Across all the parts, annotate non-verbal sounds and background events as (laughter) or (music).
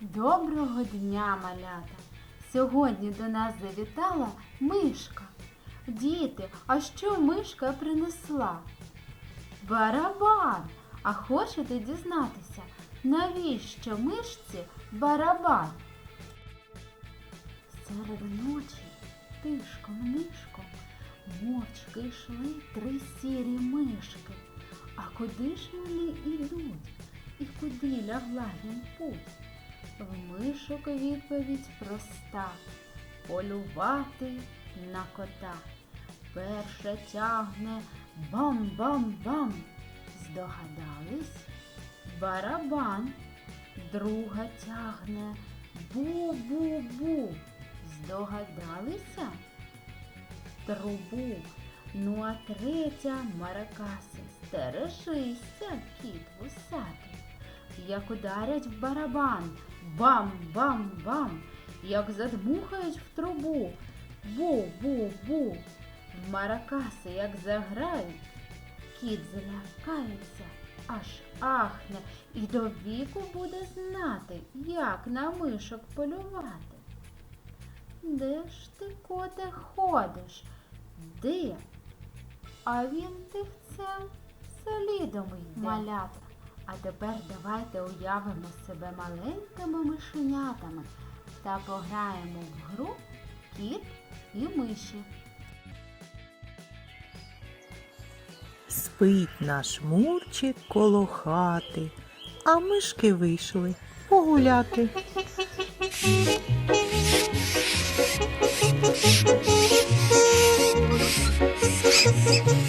Доброго дня, малята! Сьогодні до нас завітала мишка. Діти, а що мишка принесла? Барабан. А хочете дізнатися, навіщо мишці барабан? Серед ночі тишком нишком мовчки йшли три сірі мишки. А куди ж вони йдуть? І куди лягла їм путь? В мишок відповідь проста полювати на кота. Перша тягне бам-бам-бам. Здогадались? Барабан. Друга тягне бу-бу-бу. Здогадалися? Трубу. Ну а третя маракаси. Стережися, кіт вусатий. Як ударять в барабан, бам-бам-бам, як задмухають в трубу, бу-бу-бу. В маракаси, як заграють, кіт злякається, аж ахне і до віку буде знати, як на мишок полювати. Де ж ти, коте, ходиш? Де? А він тихцем слідом йде. Малята. А тепер давайте уявимо себе маленькими мишенятами та пограємо в гру кіт і миші. Спить наш мурчик коло хати, а мишки вийшли погуляти.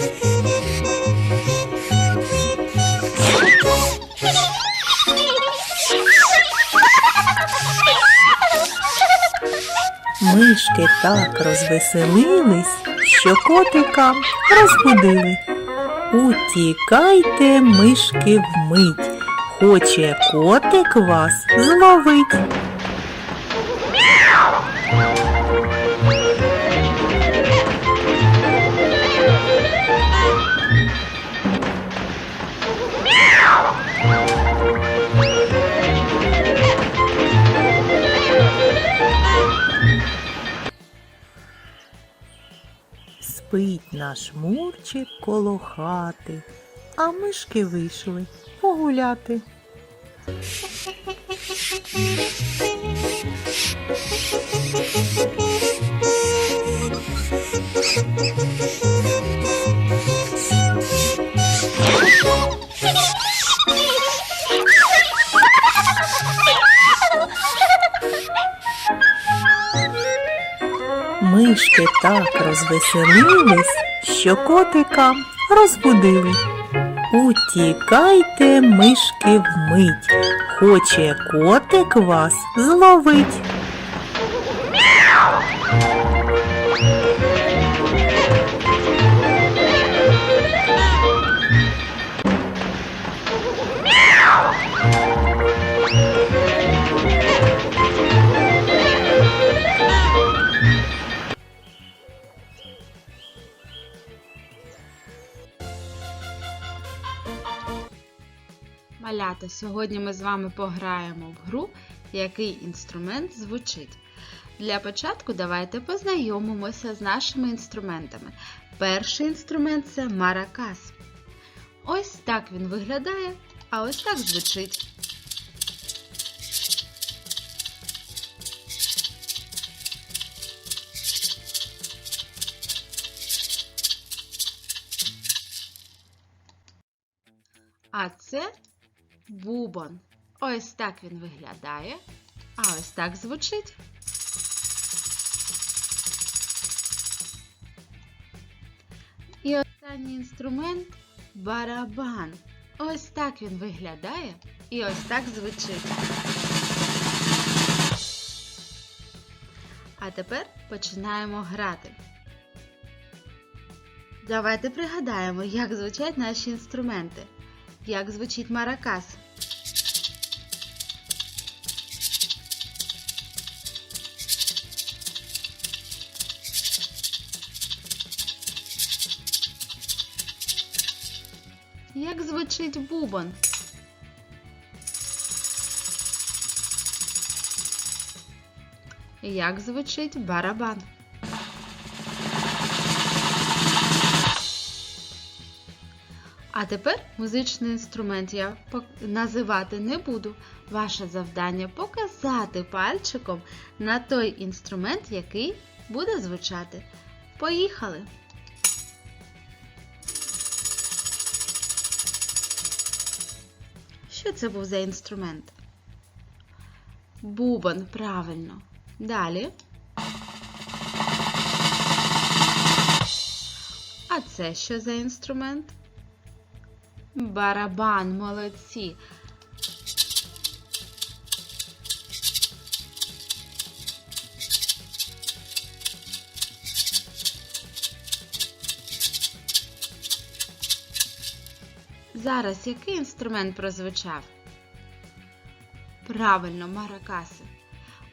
(laughs) Мишки так розвеселились, що котика розбудили. Утікайте, мишки, вмить, хоче котик вас зловить. Спить наш мурчик коло хати, а мишки вийшли погуляти. (laughs) Мишки так розвеселились, що котика розбудили. Утікайте, мишки, вмить, хоче котик вас зловить. Малята, сьогодні ми з вами пограємо в гру, який інструмент звучить. Для початку давайте познайомимося з нашими інструментами. Перший інструмент це маракас. Ось так він виглядає, а ось так звучить. А це бубон. Ось так він виглядає, а ось так звучить. І останній інструмент барабан. Ось так він виглядає і ось так звучить. А тепер починаємо грати. Давайте пригадаємо, як звучать наші інструменти. Як звучить маракас. Як звучить бубон? як звучить барабан. А тепер музичний інструмент я називати не буду. Ваше завдання показати пальчиком на той інструмент, який буде звучати. Поїхали! Що це був за інструмент? Бубон, правильно. Далі. А це що за інструмент? Барабан, молодці. Зараз який інструмент прозвучав? Правильно, маракаси.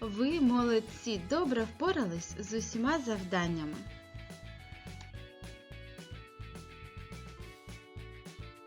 Ви молодці, добре впорались з усіма завданнями.